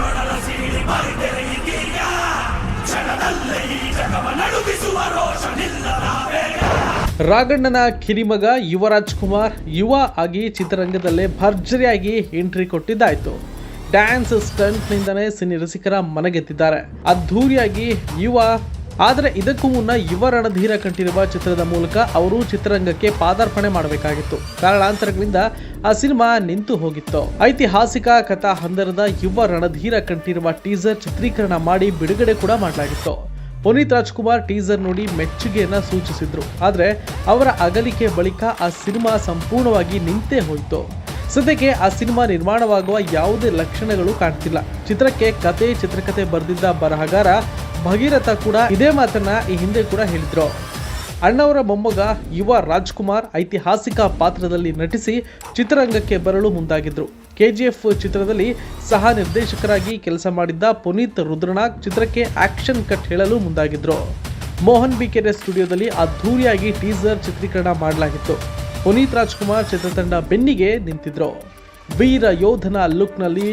ನನ್ನೊಡಲ ಸೀಳಿ ಇದೀಗ ಕ್ಷಣದಲ್ಲೇ ಈ ಜಗವ ನಡುಗಿಸುವ ರೋಷನಿಲ್ಲದ ಕಿರಿಮಗ ಯುವರಾಜ್ ಕುಮಾರ್ ಯುವ ಆಗಿ ಚಿತ್ರರಂಗದಲ್ಲೇ ಭರ್ಜರಿಯಾಗಿ ಎಂಟ್ರಿ ಕೊಟ್ಟಿದ್ದಾಯ್ತು. ಡ್ಯಾನ್ಸ್ ಸ್ಟಂಟ್ನಿಂದನೇ ಸಿನಿ ರಸಿಕರ ಮನಗೆದ್ದಿದ್ದಾರೆ ಅದ್ಧೂರಿಯಾಗಿ ಯುವ ಆದರೆ ಇದಕ್ಕೂ ಮುನ್ನ ಯುವ ರಣಧೀರ ಕಂಠಿರುವ ಚಿತ್ರದ ಮೂಲಕ ಅವರು ಚಿತ್ರರಂಗಕ್ಕೆ ಪಾದಾರ್ಪಣೆ ಮಾಡಬೇಕಾಗಿತ್ತು. ಕಾರಣಾಂತರಗಳಿಂದ ಆ ಸಿನಿಮಾ ನಿಂತು ಹೋಗಿತ್ತು. ಐತಿಹಾಸಿಕ ಕಥಾ ಹಂದರದ ಯುವ ರಣಧೀರ ಕಂಠಿರುವ ಟೀಸರ್ ಚಿತ್ರೀಕರಣ ಮಾಡಿ ಬಿಡುಗಡೆ ಕೂಡ ಮಾಡಲಾಗಿತ್ತು. ಪುನೀತ್ ರಾಜ್ಕುಮಾರ್ ಟೀಸರ್ ನೋಡಿ ಮೆಚ್ಚುಗೆಯನ್ನ ಸೂಚಿಸಿದ್ರು. ಆದರೆ ಅವರ ಅಗಲಿಕೆ ಬಳಿಕ ಆ ಸಿನಿಮಾ ಸಂಪೂರ್ಣವಾಗಿ ನಿಂತೇ ಹೋಯಿತು. ಸದ್ಯಕ್ಕೆ ಆ ಸಿನಿಮಾ ನಿರ್ಮಾಣವಾಗುವ ಯಾವುದೇ ಲಕ್ಷಣಗಳು ಕಾಣ್ತಿಲ್ಲ. ಚಿತ್ರಕ್ಕೆ ಕತೆ ಚಿತ್ರಕಥೆ ಬರೆದಿದ್ದ ಬರಹಗಾರ ಭಗೀರಥ ಕೂಡ ಇದೇ ಮಾತನ್ನ ಈ ಹಿಂದೆ ಕೂಡ ಹೇಳಿದ್ರು. ಅಣ್ಣವರ ಮೊಮ್ಮಗ ಯುವ ರಾಜ್ಕುಮಾರ್ ಐತಿಹಾಸಿಕ ಪಾತ್ರದಲ್ಲಿ ನಟಿಸಿ ಚಿತ್ರರಂಗಕ್ಕೆ ಬರಲು ಮುಂದಾಗಿದ್ರು. ಎಫ್ ಚಿತ್ರದಲ್ಲಿ ಸಹ ನಿರ್ದೇಶಕರಾಗಿ ಕೆಲಸ ಮಾಡಿದ್ದ ಪುನೀತ್ ರುದ್ರನಾಗ್ ಚಿತ್ರಕ್ಕೆ ಆಕ್ಷನ್ ಕಟ್ ಹೇಳಲು ಮುಂದಾಗಿದ್ರು. ಮೋಹನ್ ಬಿಕೆರೆ ಸ್ಟುಡಿಯೋದಲ್ಲಿ ಅದ್ಧೂರಿಯಾಗಿ ಟೀಸರ್ ಚಿತ್ರೀಕರಣ ಮಾಡಲಾಗಿತ್ತು. ಪುನೀತ್ ರಾಜ್ಕುಮಾರ್ ಚಿತ್ರತಂಡ ಬೆನ್ನಿಗೆ ನಿಂತಿದ್ರು. ವೀರ ಯೋಧನ ಲುಕ್ನಲ್ಲಿ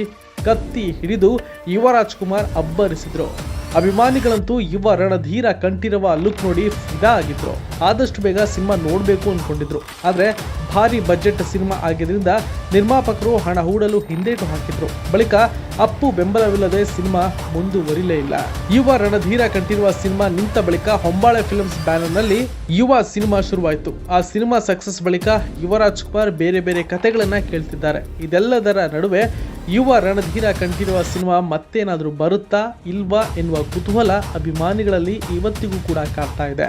ಕತ್ತಿ ಹಿಡಿದು ಯುವ ಕುಮಾರ್ ಅಬ್ಬರಿಸಿದ್ರು. ಅಭಿಮಾನಿಗಳಂತೂ ಯುವ ರಣಧೀರ ಕಂಠಿರುವ ಲುಕ್ ನೋಡಿ ಫಿದಾ ಆಗಿದ್ರು. ಆದಷ್ಟು ಬೇಗ ಸಿನಿಮಾ ನೋಡಬೇಕು ಅನ್ಕೊಂಡಿದ್ರು. ಆದ್ರೆ ಭಾರಿ ಬಜೆಟ್ ಸಿನಿಮಾ ಆಗಿದ್ರಿಂದ ನಿರ್ಮಾಪಕರು ಹಣ ಹೂಡಲು ಹಿಂದೇಟು ಹಾಕಿದ್ರು. ಬಳಿಕ ಅಪ್ಪು ಬೆಂಬಲವಿಲ್ಲದೆ ಸಿನಿಮಾ ಮುಂದುವರಿಲೇ ಇಲ್ಲ. ಯುವ ರಣಧೀರ ಕಂಠಿರುವ ಸಿನಿಮಾ ನಿಂತ ಬಳಿಕ ಹೊಂಬಾಳೆ ಫಿಲ್ಮ್ಸ್ ಬ್ಯಾನರ್ನಲ್ಲಿ ಯುವ ಸಿನಿಮಾ ಶುರುವಾಯಿತು. ಆ ಸಿನಿಮಾ ಸಕ್ಸಸ್ ಬಳಿಕ ಯುವರಾಜ್ ಕುಮಾರ್ ಬೇರೆ ಬೇರೆ ಕಥೆಗಳನ್ನ ಕೇಳ್ತಿದ್ದಾರೆ. ಇದೆಲ್ಲದರ ನಡುವೆ ಯುವ ರಣಧೀರ ಕಂಠಿರುವ ಸಿನಿಮಾ ಮತ್ತೇನಾದರೂ ಬರುತ್ತಾ ಇಲ್ವಾ ಎನ್ನುವ ಕುತೂಹಲ ಅಭಿಮಾನಿಗಳಲ್ಲಿ ಇವತ್ತಿಗೂ ಕೂಡ ಕಾಡ್ತಾ ಇದೆ.